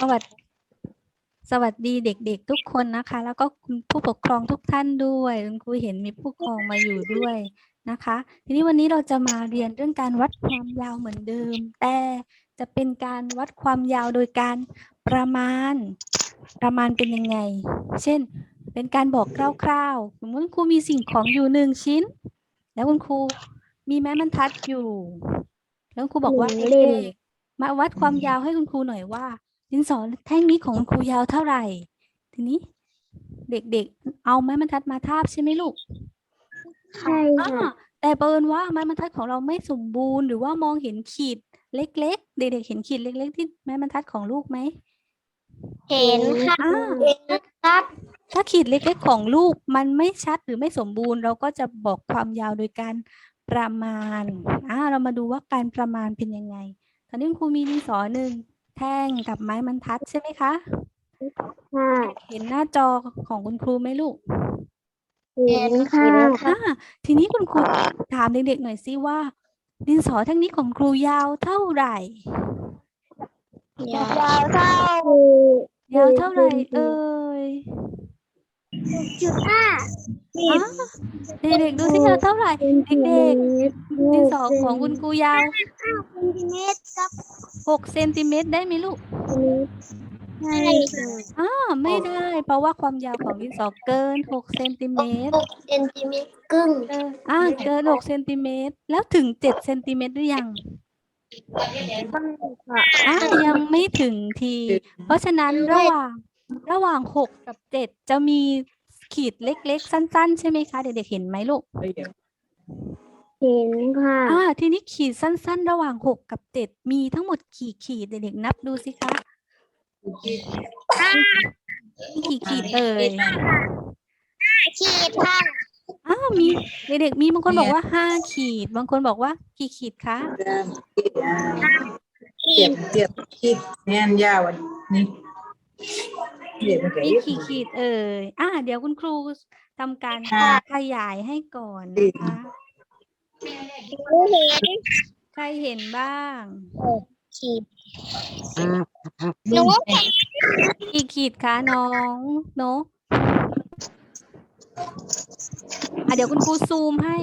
สวัสดีสวัสดีเด็กๆทุกคนนะคะ แล้วก็คุณผู้ปกครองทุกท่านด้วยคุณครูเห็นมีผู้ปกครองมาอยู่ด้วยนะคะ ทีนี้วันนี้เราจะมาเรียนเรื่องการวัดความยาวเหมือนเดิม แต่จะเป็นการวัดความยาวโดยการประมาณ ประมาณเป็นยังไง เช่น เป็นการบอกคร่าวๆสมมติคุณครูมีสิ่งของอยู่หนึ่งชิ้น แล้วคุณครูมีไม้บรรทัดอยู่ แล้วคุณครูบอกว่าหนึ่งเล่มเด็กๆมาวัดความยาวให้คุณครูหน่อยว่า ดินสอแท่งนี้ของคุณครูยาวเท่าไหร่ ทีนี้ เด็กๆ เอาไม้บรรทัดมาทาบใช่ไหมลูกใช่อ่าค่ะแต่เปิญว่าไม้บรรทัดของเราไม่สมบูรณ์หรือว่ามองเห็นขีดเล็ก ๆ เด็กๆเห็นขีดเล็ก ๆ ที่ไม้บรรทัดของลูกไหมเห็นค่ะอ่าเห็นครับถ้าขีดเล็กๆของลูกมันไม่ชัดหรือไม่สมบูรณ์ เราก็จะบอกความยาวโดยการประมาณอ่าเรามาดูว่าการประมาณเป็นยังไง ตอนนี้คุณครูมีดินสอหนึ่ง แท่งกับไม้บรรทัดใช่ไหมคะค่ะเห็นหน้าจอของคุณครูไหมลูก เห็นค่ะอ่าทีนี้คุณครูถามเด็กๆหน่อยสิว่า ดินสอแท่งนี้ของครูยาวเท่าไหร่ ยาวเท่ายาวเท่าไหร่เอ่ยจุดห้าอ๋อเด็กๆดูสิยาวเท่าไหร่ เด็กๆดินสอของคุณครูยาวเซนติเมตรครับ 6เซนติเมตรได้ไหมลูกใช่ค่ะอ่าไม่ได้ เพราะว่าความยาวของดินสอเกิน6เซนติเมตรหกเซนติเมตรครึ่งเกินอ่าเกิน6เซนติเมตรแล้วถึง7เซนติเมตรหรือยังค่ะอ่ายังไม่ถึงที เพราะฉะนั้นระหว่างระหว่างหกกับเจ็ดจะมีขีดเล็ก ๆ สั้น ๆ ใช่ไหมคะ เด็กๆเห็นไหมลูก เห็นค่ะ อ่าทีนี้ขีดสั้น ๆ ระหว่างหกกับเจ็ดมีทั้งหมดกี่ขีดเด็กๆนับดูสิคะมีกี่ขีดเอ่ยขีดค่ะอ้าวมีเด็กๆมีบางคนบอกว่าห้าขีด บางคนบอกว่ากี่ขีดคะขีดเจ็บคิดแน่นยาวอันนี้เด็กมันก็มีอีกกี่ขีดเอ่ยอ่าเดี๋ยวคุณครูทำการค่ะขยายให้ก่อนนะคะเห็น ใครเห็นบ้าง ขีดหนูกี่ขีดคะน้องนกอะเดี๋ยวคุณครูซูมให้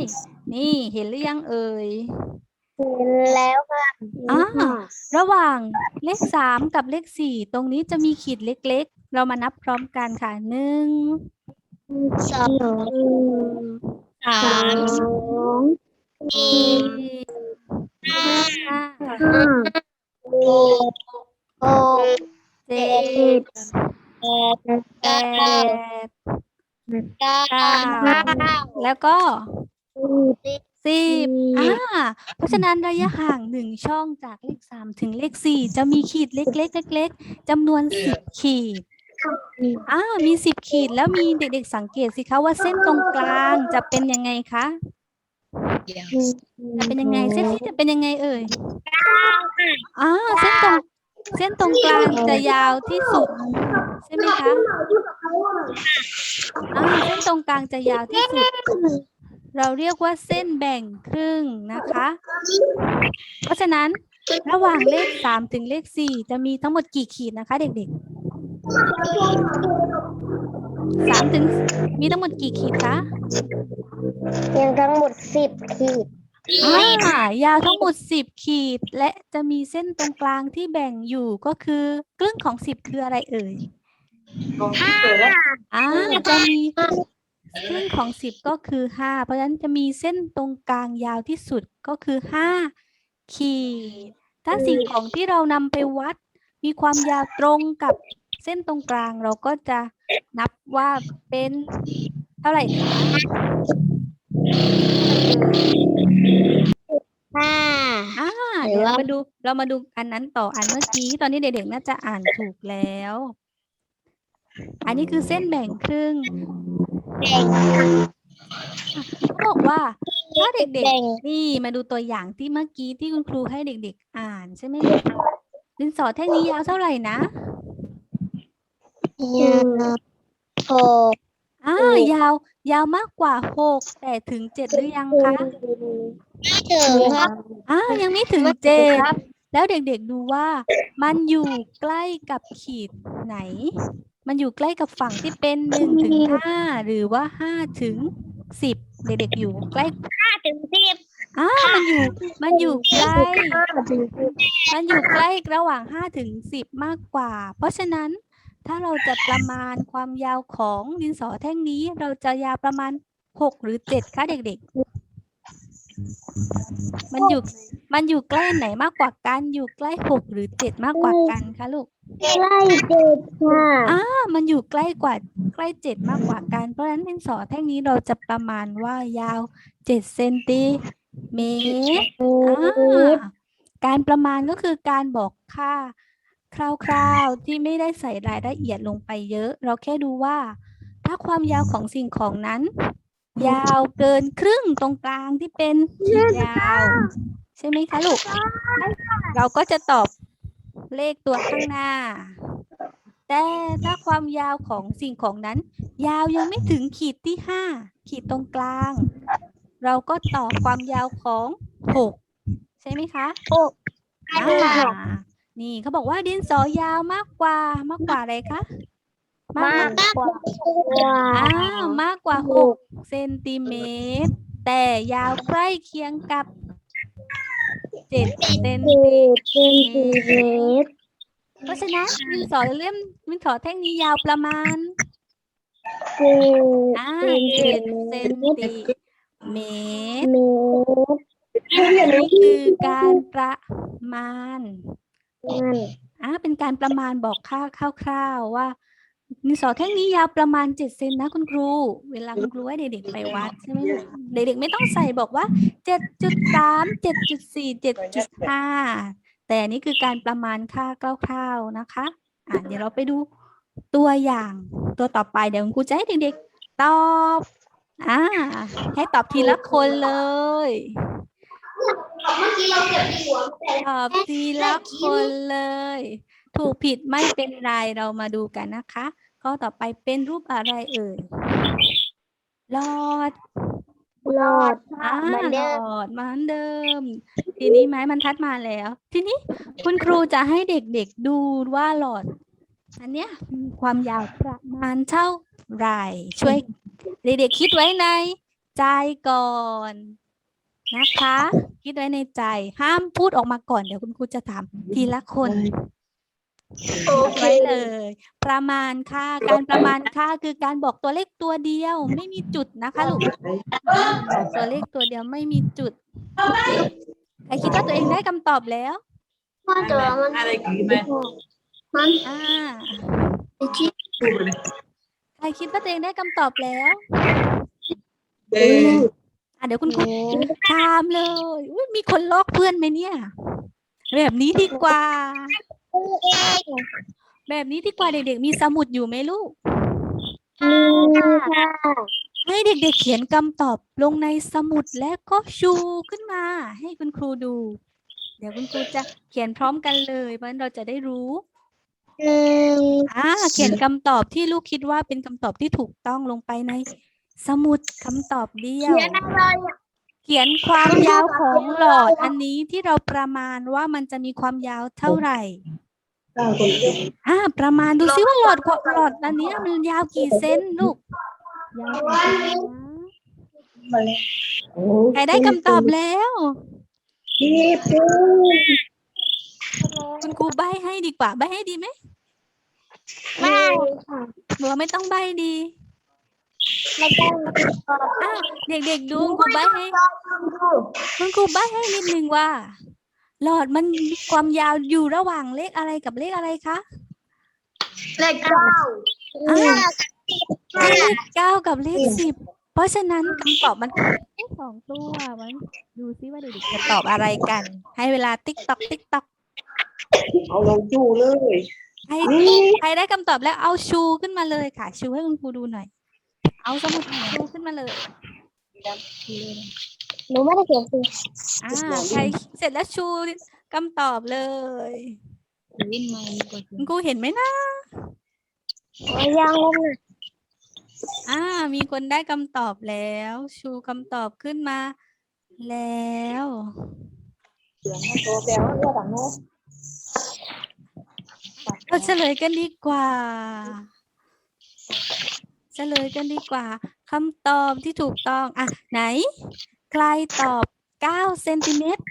นี่เห็นหรือยังเอ่ย เห็นแล้วค่ะอ่าระหว่างเลขสามกับเลขสี่ตรงนี้จะมีขีดเล็กๆ เรามานับพร้อมกันค่ะหนึ่งสองสาสามม สี่สี่ห้าห้าหกหกเจ็ดแปดแปเก้าดเก้าเก้าแล้วก็สิบสิบอืมอ่า เพราะฉะนั้นระยะห่างหนึ่งช่องจากเลขสามถึงเลขสี่จะมีขีดเล็กๆเล็กๆจำนวนสิบขีด อ่า มีสิบขีดแล้วมีเด็กๆสังเกตสิคะว่าเส้นตรงกลางจะเป็นยังไงคะ จะเป็นยังไงเส้นนี้จะเป็นยังไงเอ่ยอ่าเส้นตรงเส้นตรงกลางจะยาวที่สุด ใช่ไหมคะอ่าเส้นตรงกลางจะยาวที่สุด เราเรียกว่าเส้นแบ่งครึ่งนะคะ เพราะฉะนั้นระหว่างเลขสามถึงเลขสี่จะมีทั้งหมดกี่ขีดนะคะ เด็กๆ สามถึงมีทั้งหมดกี่ขีดคะยังทั้งหมดสิบขีดอ่ายาวทั้งหมดสิบขีด และจะมีเส้นตรงกลางที่แบ่งอยู่ก็คือครึ่งของสิบคืออะไรเอ่ยห้าอ่าจะมีครึ่งของสิบก็คือห้าเพราะฉะนั้นจะมีเส้นตรงกลางยาวที่สุดก็คือห้าขีด ถ้าสิ่งของที่เรานำไปวัด มีความยาวตรงกับเส้นตรงกลางเราก็จะนับว่าเป็นเท่าไหร่คะห้าอ่าหรืเดี๋อยวว่ามาดูเรามาดูอันนั้นต่ออันเมื่อกี้ตอนนี้เด็กๆน่าจะอ่านถูกแล้ว อันนี้คือเส้นแบ่งครึ่งแบ่งเขาบอกว่าถ้าเด็กแบ่งๆนี่มาดูตัวอย่างที่เมื่อกี้ที่คุณครูให้เด็ก ๆ อ่านใช่ไหมลูกดินสอแท่งนี้ยาวเท่าไหร่นะ ยาวหกอ่าอืมยาว ยาวมากกว่าหกแต่ถึงเจ็ดหรือยังคะไม่ถึงครับอ่ายังไม่ถึงเจ็ดแล้วเด็กๆดูว่ามันอยู่ใกล้กับขีดไหน มันอยู่ใกล้กับฝั่งที่เป็นหนึ่งถึงห้าหรือว่าห้าถึงสิบเด็กๆอยู่ใกล้ห้าถึงสิบอ่ามันอยู่ มันอยู่ใกล้ห้าถึงสิบมันอยู่ใกล้ระหว่างห้าถึงสิบมากกว่า เพราะฉะนั้น ถ้าเราจะประมาณความยาวของดินสอแท่งนี้ เราจะยาวประมาณหกหรือเจ็ดคะเด็กๆ มันอยู่มันอยู่ใกล้ไหนมากกว่ากัน อยู่ใกล้หกหรือเจ็ดมากกว่ากันคะลูก ใกล้เจ็ดค่ะอ่ามันอยู่ใกล้กว่าใกล้เจ็ดมากกว่ากัน เพราะฉะนั้นดินสอแท่งนี้เราจะประมาณว่ายาวเจ็ดเซนติเมตรอ่าการประมาณก็คือการบอกค่า คร่าวๆ ที่ไม่ได้ใส่รายละเอียดลงไปเยอะ เราแค่ดูว่า ถ้าความยาวของสิ่งของนั้น ยาวเกินครึ่งตรงกลางที่เป็นขีดยาว ใช่ไหมคะลูก เราก็จะตอบเลขตัวข้างหน้า แต่ถ้าความยาวของสิ่งของนั้น ยาวยังไม่ถึงขีดที่ห้าขีดตรงกลาง เราก็ตอบความยาวของหกใช่ไหมคะหกอ่า นี่เขาบอกว่าดินสอยาวมากกว่ามากกว่าอะไรคะมากมากกว่าอ้าวมากกว่าหกเซนติเมตร แต่ยาวใกล้เคียงกับเจ็ดเซนเจ็ติดเซนติเมตรเพราะฉะนั้นดินสอเล่มดินสอแท่งนี้ยาวประมาณเจ็ดอ่าเซเจ็ดนเซตินเมตรติเมตรเมตรนี่คือการประมาณนั่น อ่าเป็นการประมาณบอกค่าคร่าวๆว่าดินสอแท่งนี้ยาวประมาณเจ็ดเซนนะคุณครู เวลาคุณครูให้เด็กๆไปวัดใช่ไหมลูกเด็กๆไม่ต้องใส่บอกว่าเจ็ดจุดสามเจ็ดจุดสี่เจ็ดจุดห้าแต่อันนี่คือการประมาณค่าคร่าวๆนะคะอะเดี๋ยวเราไปดูตัวอย่างตัวต่อไปเดี๋ยวคุณครูจะให้เด็กๆตอบอ่าให้ตอบทีละคนเลย ตอบทีละคนเลย ถูกผิดไม่เป็นไรเรามาดูกันนะคะข้อต่อไปเป็นรูปอะไรเอ่ยหลอดหลอดอ่าเหมือนหลเดิมอดเหมือนเดิม ทีนี้ไม้บรรทัดมาแล้ว ทีนี้คุณครูจะให้เด็กๆดูว่าหลอด อันเนี้ยมีความยาวประมาณเท่าไหร่ช่วย เด็กๆคิดไว้ในใจก่อน นะคะ คิดไว้ในใจ ห้ามพูดออกมาก่อนเดี๋ยวคุณครูจะถามทีละคนจดไว้เลย ประมาณค่าการประมาณค่าคือการบอกตัวเลขตัวเดียว ไม่มีจุดนะคะลูกบอกตัวเลขตัวเดียวไม่มีจุดใครคิดว่าตัวเองได้คำตอบแล้วพ่อตัวมันอะไรกี่ไหมมันอ่าคิดพูดไปเลยใครคิดว่าตัวเองได้คำตอบแล้วเอออะเดี๋ยวคุณครูถามเลยอุ๊ยมีคนลอกเพื่อนไหมเนี่ย แบบนี้ดีกว่าแบบนี้ดีกว่าเด็กๆ มีสมุดอยู่ไหมลูกมีค่ะให้เด็กๆเขียนคำตอบลงในสมุดและก็ชูขึ้นมา ให้คุณครูดู เดี๋ยวคุณครูจะเขียนพร้อมกันเลยเพราะฉะนั้นเราจะได้รู้หนึ่งอ่าเขียนคำตอบที่ลูกคิดว่าเป็นคำตอบที่ถูกต้องลงไปใน สมุดคำตอบเดียว เขียนอะไรอะ เขียนความยาวของหลอด อันนี้ที่เราประมาณว่ามันจะมีความยาวเท่าไหร่เก้าคนเดียวอ่า ประมาณดูซิว่าหลอดของหลอดอันเนี้ยมันยาวกี่เซนลูกยาวกี่เซนนะมาแล้วโอ้ใครได้คำตอบแล้ว พี่ปูคุณครูใบให้ดีกว่า ใบให้ดีไหมไม่ค่ะหรือว่าไม่ต้องใบดีไม่ต้ องอ้าวเด็กๆดูคุณครูใบให้คุณครูใบให้นิดนึงว่า หลอดมันมีความยาวอยู่ระหว่างเลขอะไรกับเลขอะไรคะเลขเก้าอ่าเลขเก้ากับเลขสิบเพราะฉะนั้นคำตอบมันคือเลขสองตัวมันดูซิว่าเด็กๆจะตอบอะไรกัน ให้เวลาติ๊กตอกติ๊กตอกเอาลงจูเลยใครใครได้คำตอบแล้วเอาชูขึ้นมาเลยค่ะ ชูให้คุณครูดูหน่อย เอาสมุดชูขึ้นมาเลยหนูไม่ได้เขียนสิอ่าใครเสร็จแล้วชูคำตอบเลยคุณครูเห็นไหมนะยังลงน่ะอ่า มีคนได้คำตอบแล้ว ชูคำตอบขึ้นมา แล้วเสียงให้โตแปลว่าเรื่องต่างโน้เราเฉลยกันดีกว่า เฉลยกันดีกว่าคำตอบที่ถูกต้อง อะ ไหน ใครตอบ9เซนติเมตร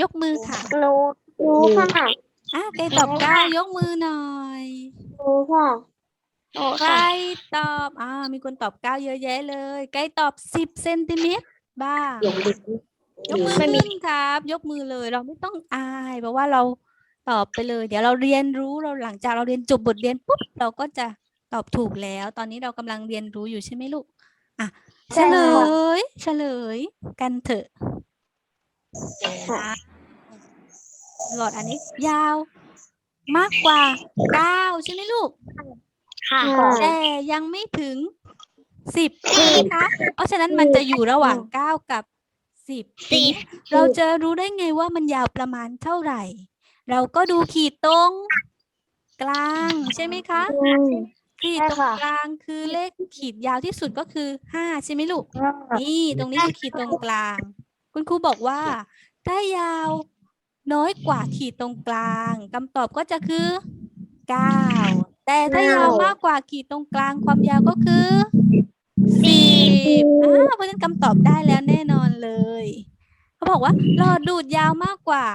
ยกมือค่ะหนูหนูค่ะอะใครตอบ9ยกมือหน่อยหนูค่ะหนูใครค่ะตอบอ่ามีคนตอบ9เยอะแยะเลยใครตอบ10เซนติเมตรบ้างยกมือยกมือขึ้นครับ ยกมือเลย เราไม่ต้องอาย เพราะว่าเราตอบไปเลย เดี๋ยวเราเรียนรู้เราหลังจากเราเรียนจบบทเรียนปุ๊บเราก็จะ ตอบถูกแล้ว ตอนนี้เรากำลังเรียนรู้อยู่ใช่ไหมลูก อะเฉใช่ลค่ะยเฉลย กันเถอะหลอดอันนี้ยาว มากกว่าเก้าใช่ไหมลูก ค่ะ แต่ยังไม่ถึงสิบใช่ไหมคะเพราะฉะนั้นมันจะอยู่ระหว่างเก้ากับสิบสิบเราจะรู้ได้ไงว่ามันยาวประมาณเท่าไหร่ เราก็ดูขีดตรง กลางใช่ไหมคะ ขีดตรงใช่ค่ะกลางคือเลขขีดยาวที่สุดก็คือห้าใช่ไหมลูก นี่ตรงนี้คือขีดตรงกลาง คุณครูบอกว่า ถ้ายาวน้อยกว่าขีดตรงกลางคำตอบก็จะคือเก้าแต่ถ้ายาวมากกว่าขีดตรงกลางความยาวก็คือสิบอ่าเพราะฉะนั้นคำตอบได้แล้วแน่นอนเลย เขาบอกว่าหลอดดูดยาวมากกว่า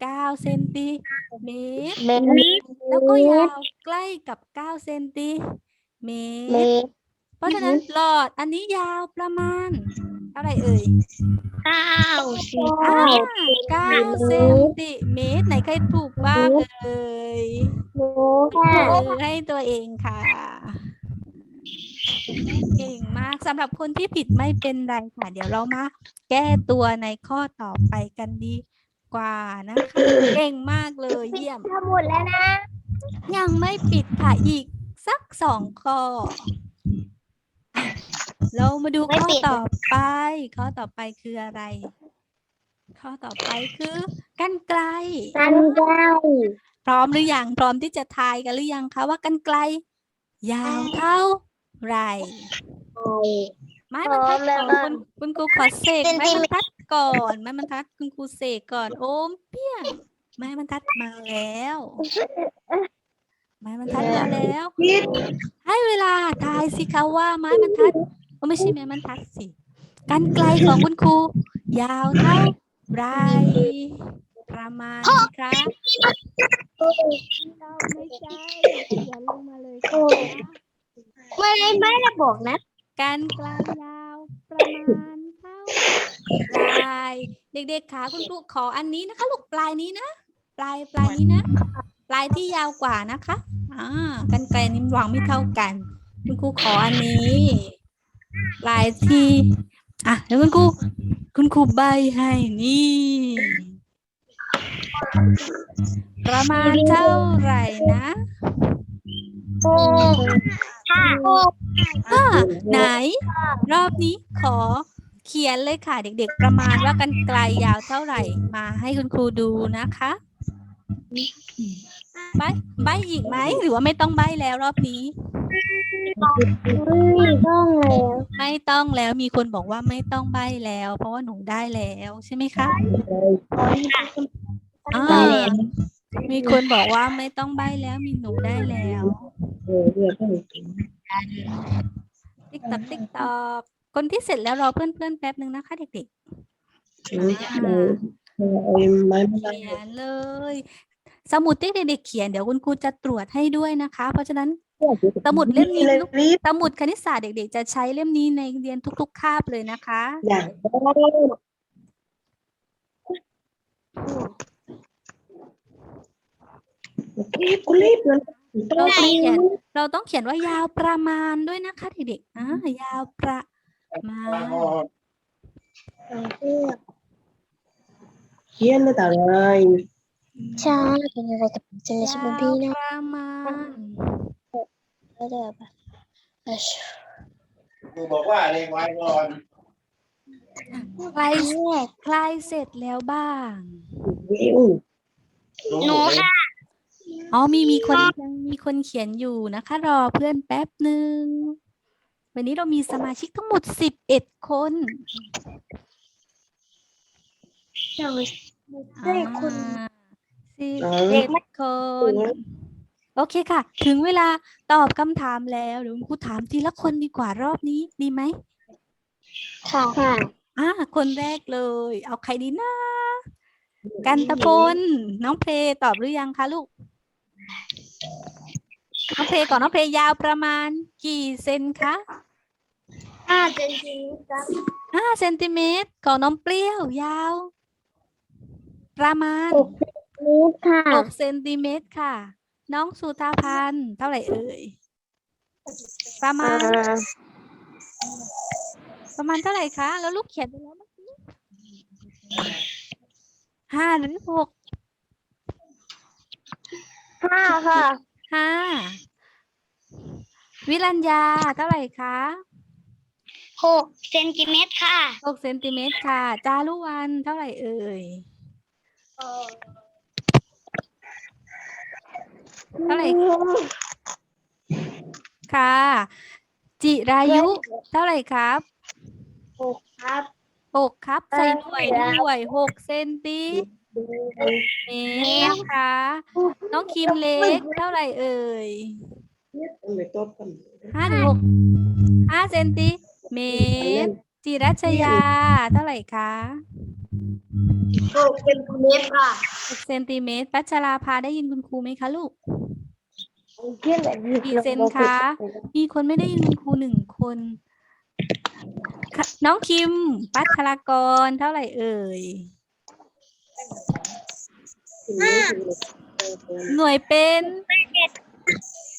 เก้าเซนติเมตร เมตรแล้วก็ยาวใกล้กับเก้าเซนติเมเมตร ตรเพราะฉะนั้นหลอดอันนี้ยาวประมาณเท่าไหร่เอ่ยเก้าสิบอ่าเก้าเซนติเมตรไหนใครถูกบ้างเอ่ยหนูค่ะมือให้ตัวเองค่ะ เก่งมากสำหรับคนที่ผิดไม่เป็นไรค่ะ เดี๋ยวเรามาแก้ตัวในข้อต่อไปกันดี กว่านะคะ เก่งมากเลยเยี่ยม สมุดแล้วนะ ยังไม่ปิดค่ะอีกสักสองข้ออะเรามาดูข้อต่อไป ข้อต่อไปคืออะไร ข้อต่อไปคือกันไกล กันไกลพร้อมหรือยังพร้อมที่จะทายกันหรือยังคะว่ากันไกล ยาวเท่าไหร่ไม้บรรทัดพร้อมแล้วของค่ะคุณคุณครูขอเสกเป็นไม้ที่บรรทัด ก่อนไม้บรรทัดคุณครูเสกก่อน โอมเปี้ยงไม้บรรทัดมาแล้ว ไม้บรรทัดมาแล้ว ให้เวลาทายสิคะว่าไม้บรรทัดโอ้ไม่ใช่ไม้บรรทัดสิกันไกลของคุณครูยาวเท่าไรประมาณครับไม่ใช่เขียนลงมาเลยค่ะไม่ไม่ได้บอกนะ การกลางยาวประมาณ เท่าไหรเด็กๆขาคุณครูขออันนี้นะคะ ลูกปลายนี้นะปลายปลายนี้นะปลายที่ยาวกว่านะคะอ่ากันไกลนิ้วางไม่เท่ากัน คุณครูขออันนี้ปลายที่อะเดี๋ยวคุณครูคุณครูใบให้นี่ ประมาณเท่าไหร่นะหกค่ะหกอ่าไหน รอบนี้ขอ เขียนเลยค่ะ เด็กๆ ประมาณว่ากันไกลยาวเท่าไหร่ มาให้คุณครูดูนะคะใบใบอีกไหมหรือว่าไม่ต้องใบแล้วรอบนี้ ไม่ต้องแล้ว ไม่ต้องแล้วมีคนบอกว่าไม่ต้องใบแล้ว เพราะว่าหนูได้แล้วใช่ไหมคะอ่ามีคนบอกว่าไม่ต้องใบแล้วมีหนูได้แล้วติ๊กตักติ๊กตอก คนที่เสร็จแล้วรอเพื่อนๆแป๊บหนึ่งนะคะ เด็กๆเขียนเลย สมุดที่เด็กๆเขียนเดี๋ยวคุณครูจะตรวจให้ด้วยนะคะ เพราะฉะนั้นสมุดเล่มนี้ลูกสมุดคณิตศาสตร์เด็ก ๆ จะใช้เล่มนี้ในเรียนทุกๆคาบเลยนะคะอย่างรีบกูรีบเลยเราต้องเขียนเราต้องเขียนว่ายาวประมาณด้วยนะคะเด็กๆอ่ายาวประ มาเขียนเลยต่เลยใช่เป็นอะไรกับจะไม่ใช่เป็นพี่นะประมาณก็จะแบบครูบอกว่าอะไรไว้ก่อนใครใครเสร็จแล้วบ้างหนูค่ะอ๋อมีมีคนยังมีคนเขียนอยู่นะคะ รอเพื่อนแป๊บหนึ่ง วันนี้เรามีสมาชิกทั้งหมดสิบเอ็ดคนได้คนอ่าสิบอ๋อเอ็ดคน โอเคค่ะ ถึงเวลาตอบคำถามแล้วเดี๋ยวคุณครูถามทีละคนดีกว่ารอบนี้ดีไหมค่ะค่ะอ่าคนแรกเลย เอาใครดีนะกันตะพลน้องเพลตอบหรือยังคะลูก น้องเพลก่อนน้องเพลยาวประมาณกี่เซนคะห้าเซนติเมตรครับห้าเซนติเมตรก่อนน้องเปรี้ยวยาว ประมาณหกเซนติเมตรค่ะหกเซนติเมตรค่ะ น้องสุธาพันธ์เท่าไหร่เอ่ยประมาอ่าณประมาณเท่าไหร่คะแล้วลูกเขียนไปแล้วเมื่อกี้ห้าหรือหกห้าค่ะ ห้าวิรัญญาเท่าไหร่คะหกเซนติเมตรค่ะหกเซนติเมตรค่ะ จารุวันเท่าไหร่เอ่ย เท่าไหร่ ค่ะ จิรายุ เท่าไหร่ครับหกครับหกครับ ใส่หน่วยด้วยหกเซนติ เมตรนะคะ น้องคิมเล็กเท่าไหร่เอ่ยไม่ต้นกันห้าถึงหกห้าเซนติเมตรจิรัชยาเท่าไหร่คะหกเซนติเมตรค่ะหกเซนติเมตรพัชราภาได้ยินคุณครูไหมคะลูก กี่เซนคะ มีคนไม่ได้ยินคุณครูหนึ่งคนค่ะน้องคิม ปัทรากรเท่าไหร่เอ่ย หน่วยเป็น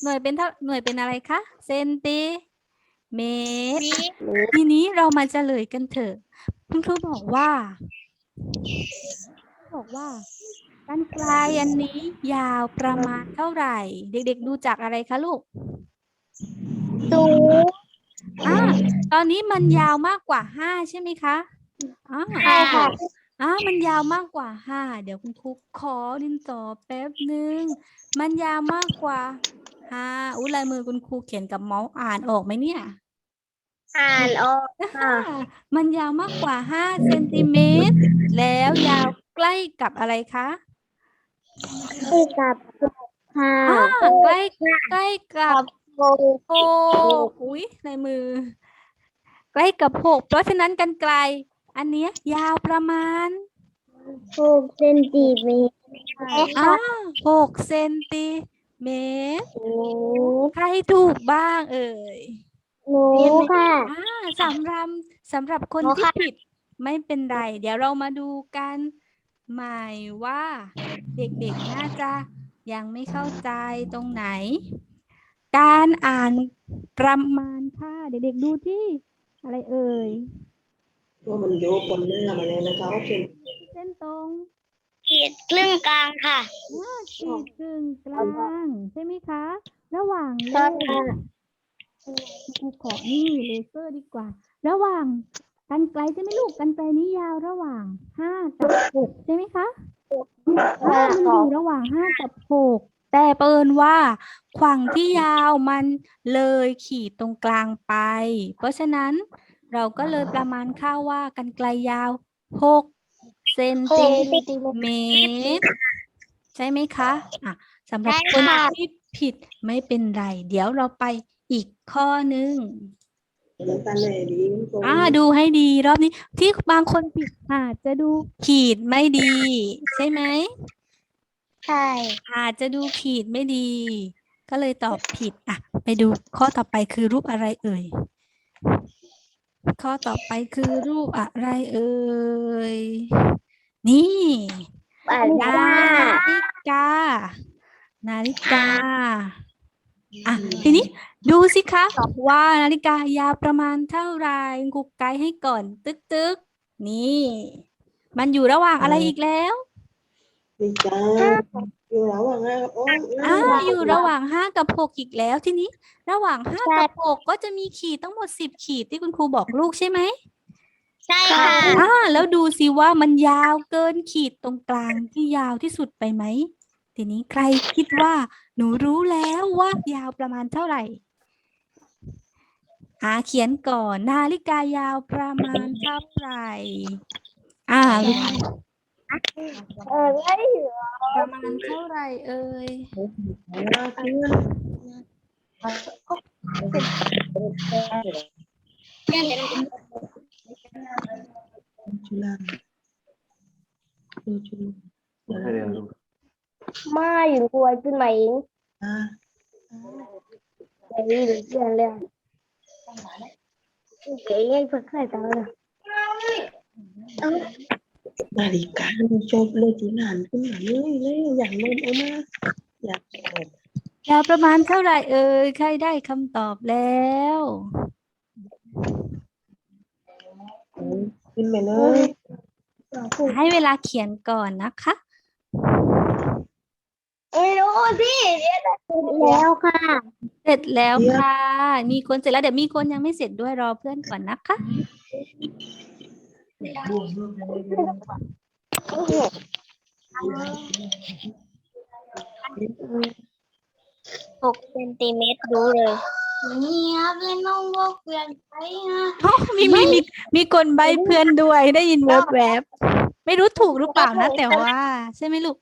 หน่วยเป็นเท่าหน่วยเป็นอะไรคะเซนติเมตรทีนี้เรามาเฉลยกันเถอะคุณครูบอกว่าบอกว่ากันไกลอันนี้ยาวประมาณเท่าไหร่ เด็กๆดูจากอะไรคะลูกสูงอ่าตอนนี้มันยาวมากกว่าห้าใช่ไหมคะอ่าใช่ค่ะ อ่ามันยาวมากกว่าห้าเดี๋ยวคุณครูขอดินสอแป๊บหนึ่งมันยาวมากกว่าห้าอุ้ยลายมือคุณครูเขียนกับเมาส์อ่านออกไหมเนี่ย อ่านออกค่ะอ่ามันยาวมากกว่าห้าเซนติเมตร แล้วยาวใกล้กับอะไรคะที่กับค่ะอ่าใกล้ใกล้กับโบหกอุ้ยในมือ ใกล้กับหกเพราะฉะนั้นกันไกล อันเนี้ยยาวประมาณหกเซนติเมตรอ่าหกเซนติเมตรโอ้ใครถูกบ้างเอ่ยหนูค่ะอ่าสำหรับสำหรับคนหนูที่ค่ะผิดไม่เป็นไร เดี๋ยวเรามาดูกันใหม่ว่า เด็กๆน่าจะยังไม่เข้าใจตรงไหน การอ่านประมาณค่าเด็กๆดูที่อะไรเอ่ย ว่ามันโยกบนหน้ามาเลยนะคะว่าเป็นเส้นตรงขีดครึ่งกลางค่ะ ว่าขีดกึ่งกลางใช่ไหมคะ ระหว่างเลใช่ขค่ะครูขอนี่เลเซอร์ดีกว่า ระหว่างกันไกลใช่ไหมลูกกันไกลนี้ยาวระหว่างห้ากับหกใช่ไหมคะอ่ามันอยู่ระหว่างห้ากับหกแต่เปินว่าขวางที่ยาวมันเลยขีดตรงกลางไป เพราะฉะนั้น เราก็เลยประมาณค่าว่ากันไกลยาวหกเซนหติกเซนติเมตรเมตร ใช่ไหมคะอะสำหรับใช่คนค่ะที่ผิดไม่เป็นไร เดี๋ยวเราไปอีกข้อหนึ่งน้ำตาลไหนดีตรงอ่าดูให้ดีรอบนี้ ที่บางคนผิดอาจจะดูขีดไม่ดี ใช่ไหมใช่อาจจะดูขีดไม่ดี ก็เลยตอบผิดอะ ไปดูข้อต่อไปคือรูปอะไรเอ่ย ข้อต่อไปคือรูปอะไรเอ่ย นี่อ่านนาว่าฬิกา นาฬิกา อะ ทีนี้ดูสิคะว่านาฬิกายาวประมาณเท่าไหร่คุณครูไกด์ให้ก่อน ตึกตึกๆนี่ มันอยู่ระหว่างอะไรอีกแล้วนี่จ้า อยู่ระหว่างห้ากับโอ้อ่าอยู่ระหว่างห้ากับหกอีกแล้วทีนี้ ระหว่างห้ากับหกก็จะมีขีดทั้งหมดสิบขีดที่คุณครูบอกลูกใช่ไหมใช่ค่ะอ่าแล้วดูสิว่ามันยาวเกินขีดตรงกลางที่ยาวที่สุดไปไหมทีนี้ใครคิดว่า หนูรู้แล้วว่ายาวประมาณเท่าไหร่อ่าเขียนก่อน นาฬิกายาวประมาณเท่าไหร่อ่า เออไม่เหลือประมาณเท่าไหร่เอ่ยจุฬาดูจุฬาไม่เรียนรู้มาอยู่ตัวขึ้นมาเองอ่าไม่หรือเรื่องเรื่องเก๋ยังเพิ่งเคยตังเลย นาฬิกาจบเลยจุฬาขึ้นมาเลยเลยอย่างนั้นเอามาอยากเปิดยาวประมาณเท่าไหร่เอ่ยใครได้คำตอบแล้วขึ้นไปเลยให้เวลาเขียนก่อนนะคะไม่รู้สิเรียนแล้วค่ะ เสร็จแล้วค่ะ มีคนเสร็จแล้วเดี๋ยวมีคนยังไม่เสร็จด้วยรอเพื่อนก่อนนะคะ หกเซนติเมตรรู้เลยนี่ครับเล่นน้องวอกเปลี่ยนไปนะอ๋อมีมีมีมีคนใบเพื่อนด้วยได้ยินแวบๆไม่รู้ถูกหรือเปล่านะ แต่ว่า ใช่ไหมลูก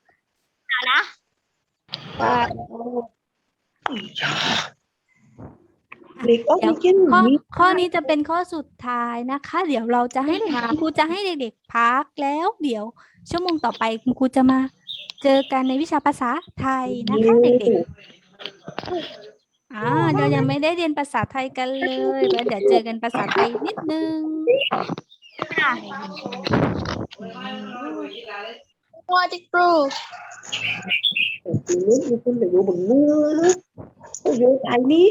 ว่าเด็กออกมากินข้อมีข้อนี้จะเป็นข้อสุดท้ายนะคะ เดี๋ยวเราจะให้เด็กคุณครูจะให้เด็กๆพักแล้ว เดี๋ยว ชั่วโมงต่อไปคุณครูจะมา เจอกันในวิชาภาษาไทยนะคะเด็กๆอ่าเรายังไม่ได้เรียนภาษาไทยกันเลยแล้วเดี๋ยวเจอกันภาษาไทยนิดนึงว่าจะครูตีนู้นมีคนเหลือยู่บนนู้นอยู่ไอ้นี้